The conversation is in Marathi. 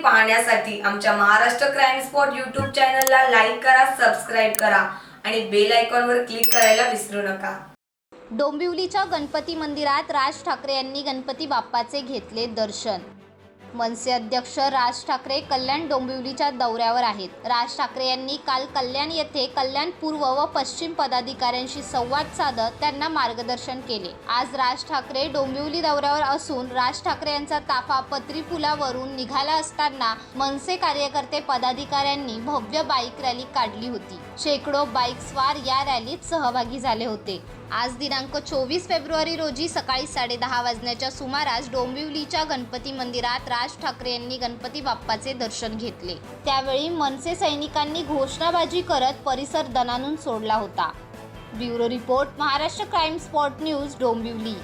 पाहण्यासाठी आमच्या महाराष्ट्र क्राईम स्पॉट यूट्यूब चॅनलला लाईक करा सबस्क्राईब करा आणि बेल आयकॉनवर क्लिक करायला विसरू नका. डोंबिवलीच्या गणपती मंदिरात राज ठाकरे यांनी गणपती बाप्पाचे घेतले दर्शन. मनसे अध्यक्ष राज ठाकरे कल्याण डोंबिवलीच्या दौऱ्यावर आहेत. राज ठाकरे यांनी काल कल्याण येथे कल्याण पूर्व व पश्चिम पदाधिकाऱ्यांशी संवाद साधत त्यांना मार्गदर्शन केले. आज राज ठाकरे डोंबिवली दौऱ्यावर असून राज ठाकरे यांचा ताफा पत्री पुलावरून निघाला असताना मनसे कार्यकर्ते पदाधिकाऱ्यांनी भव्य बाईक रॅली काढली होती. शेकडो बाईक स्वार या रॅलीत सहभागी झाले होते. आज दिनांक चोवीस फेब्रुवारी रोजी सकाळी साडेदहा वाजण्याच्या सुमारास डोंबिवलीच्या गणपती मंदिरात राज ठाकरे यांनी गणपती बाप्पाचे दर्शन घेतले. त्यावेळी मनसे सैनिकांनी घोषणाबाजी करत परिसर दणानून सोडला होता. Bureau report Maharashtra crime spot news Dombivli.